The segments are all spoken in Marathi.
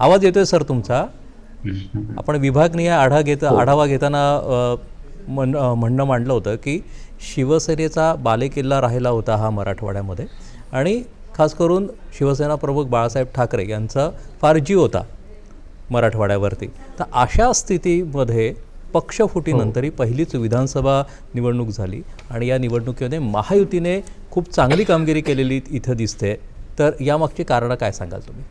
आवाज येतोय सर तुमचा? आपण विभागनीय आढा घेत आढावा घेताना म्हण म्हणणं मांडलं होतं की शिवसेनेचा बालेकिल्ला राहिला होता हा मराठवाड्यामध्ये आणि खास करून शिवसेना प्रमुख बाळासाहेब ठाकरे यांचा फार जीव होता मराठवाड्यावरती. तर अशा स्थितीमध्ये पक्षफुटीनंतर ही. पहिलीच विधानसभा निवडणूक झाली आणि या निवडणुकीमध्ये महायुतीने खूप चांगली कामगिरी केलेली इथं दिसते. तर यामागची कारणं काय सांगाल तुम्ही?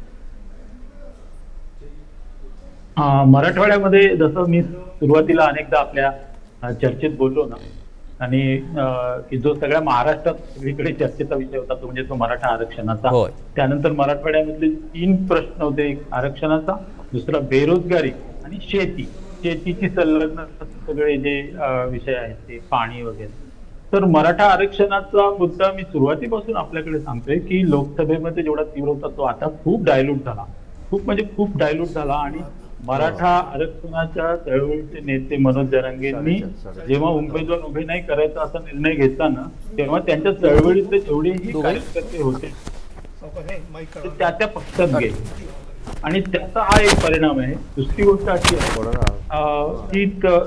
मराठवाड्यामध्ये जसं मी सुरुवातीला अनेकदा आपल्या चर्चेत बोललो ना आणि की जो सगळ्या महाराष्ट्रात सगळीकडे चर्चेचा विषय होता तो म्हणजे तो मराठा आरक्षणाचा. त्यानंतर मराठवाड्यामधले तीन प्रश्न होते एक आरक्षणाचा दुसरा बेरोजगारी आणि शेती. शेतीची संलग्न सगळे जे विषय आहेत ते पाणी वगैरे. तर मराठा आरक्षणाचा मुद्दा मी सुरुवातीपासून आपल्याकडे सांगतोय की लोकसभेमध्ये जेवढा तीव्र होता तो आता खूप डायल्यूट झाला. खूप म्हणजे खूप डायल्यूट झाला आणि मराठा आरक्षणाच्या चळवळीचे नेते मनोज जरांगेंनी जेव्हा उमेदवार उभे नाही करायचा असा निर्णय घेतला ना तेव्हा त्यांच्या चळवळीतले जेवढेही कार्यकर्ते होते ते त्या त्या पक्षात गेले. आणि त्याचा हा एक परिणाम आहे दुसरी गोष्ट अशी आहे अं, की त-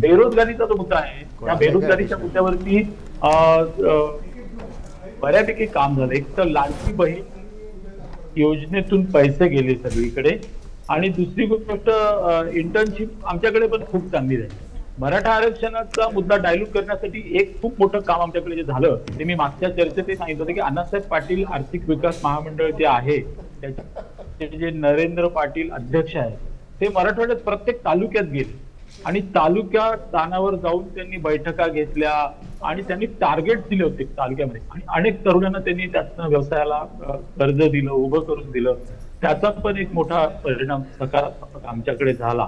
बेरोजगारीचा जो मुद्दा आहे त्या बेरोजगारीच्या मुद्द्यावरती बऱ्यापैकी काम झालं. एक तर लाडकी बहीण योजनेतून पैसे गेले सगळीकडे. आणि दुसरी गोष्ट इंटर्नशिप आमच्याकडे पण खूप चांगली झाली. मराठा आरक्षणाचा मुद्दा डायल्यूट करण्यासाठी एक खूप मोठं काम आमच्याकडे जे झालं ते मी मागच्या चर्चेतही सांगितलं होतं की अण्णासाहेब पाटील आर्थिक विकास महामंडळ जे आहे त्याचे जे नरेंद्र पाटील अध्यक्ष आहेत ते मराठवाड्यात प्रत्येक तालुक्यात गेले. आणि तालुक्या स्थानावर जाऊन त्यांनी बैठका घेतल्या आणि त्यांनी टार्गेट दिले होते तालुक्यामध्ये. आणि अनेक तरुणांना त्यांनी त्यातनं व्यवसायाला कर्ज दिलं उभं करून दिलं. त्याचा पण एक मोठा परिणाम सकारात्मक आमच्याकडे झाला.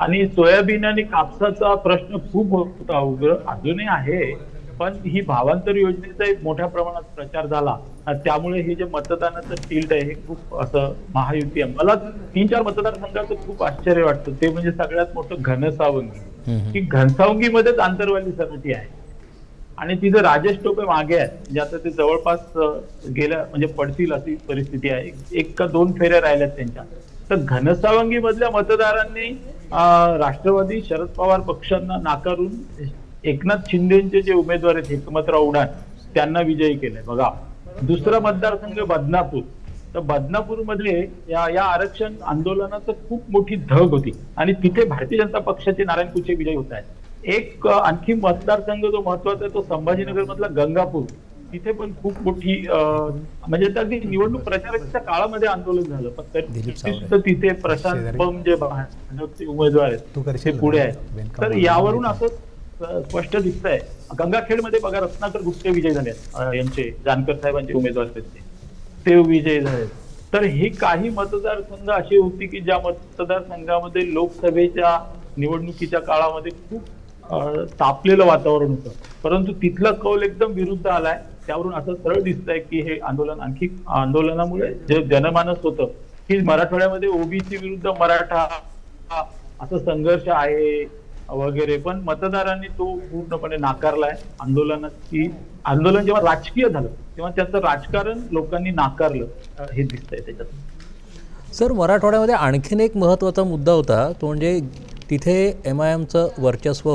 आणि सोयाबीन आणि कापसाचा प्रश्न खूप होता. उग्र अजूनही आहे पण ही भावांतर योजनेचा एक मोठ्या प्रमाणात प्रचार झाला. त्यामुळे हे जे मतदानाचं टिल्ट आहे हे खूप असं महायुती आहे. मला तीन चार मतदारसंघाचं खूप आश्चर्य वाटतं. ते म्हणजे सगळ्यात मोठं घनसावंगी. की घनसावंगीमध्येच आंतरवाली समिती आहे. आणि तिथे राजेश टोपे मागे आहेत म्हणजे आता ते जवळपास गेल्या म्हणजे पडतील अशी परिस्थिती आहे. एक- का दोन फेऱ्या राहिल्यात त्यांच्या. तर घनसावंगी मधल्या मतदारांनी राष्ट्रवादी शरद पवार पक्षांना नाकारून एकनाथ शिंदेचे जे उमेदवार आहेत हिकमतराव उडान त्यांना विजयी केलंय. बघा दुसरा मतदारसंघ बदनापूर. तर बदनापूर मधले या या आरक्षण आंदोलनाचं खूप मोठी धग होती. आणि तिथे भारतीय जनता पक्षाचे नारायण कुचे विजय होत आहेत. एक आणखी मतदारसंघ जो महत्त्वाचा आहे तो संभाजीनगर मधला गंगापूर. तिथे पण खूप मोठी म्हणजे अगदी निवडणूक प्रचाराच्या काळामध्ये आंदोलन झालं पण तिथे प्रशांत बम जे उमेदवार आहेत ते पुढे? आहेत. तर यावरून. असं स्पष्ट दिसतंय. गंगाखेडमध्ये बघा रत्नाकर गुप्ते विजय झाले यांचे जानकर साहेबांचे उमेदवार आहेत ते. विजयी झाले तर हे काही मतदारसंघ असे होते की ज्या मतदारसंघामध्ये लोकसभेच्या निवडणुकीच्या काळामध्ये खूप तापलेलं वातावरण होतं. परंतु तिथला कौल एकदम विरुद्ध आलाय. त्यावरून असं सरळ दिसतंय की हे आंदोलन आणखी आंदोलनामुळे जे जनमानस होतं की मराठवाड्यामध्ये ओबीसी विरुद्ध मराठा असं संघर्ष आहे वगैरे. पण मतदारांनी तो पूर्णपणे नाकारलाय. आंदोलनाची आंदोलन जेव्हा राजकीय झालं तेव्हा त्याचं राजकारण लोकांनी नाकारलं. हे दिसतंय त्याच्यात सर मराठवाड्यामध्ये आणखीन एक महत्त्वाचा मुद्दा होता तो म्हणजे तिथे एम आय एमचं वर्चस्व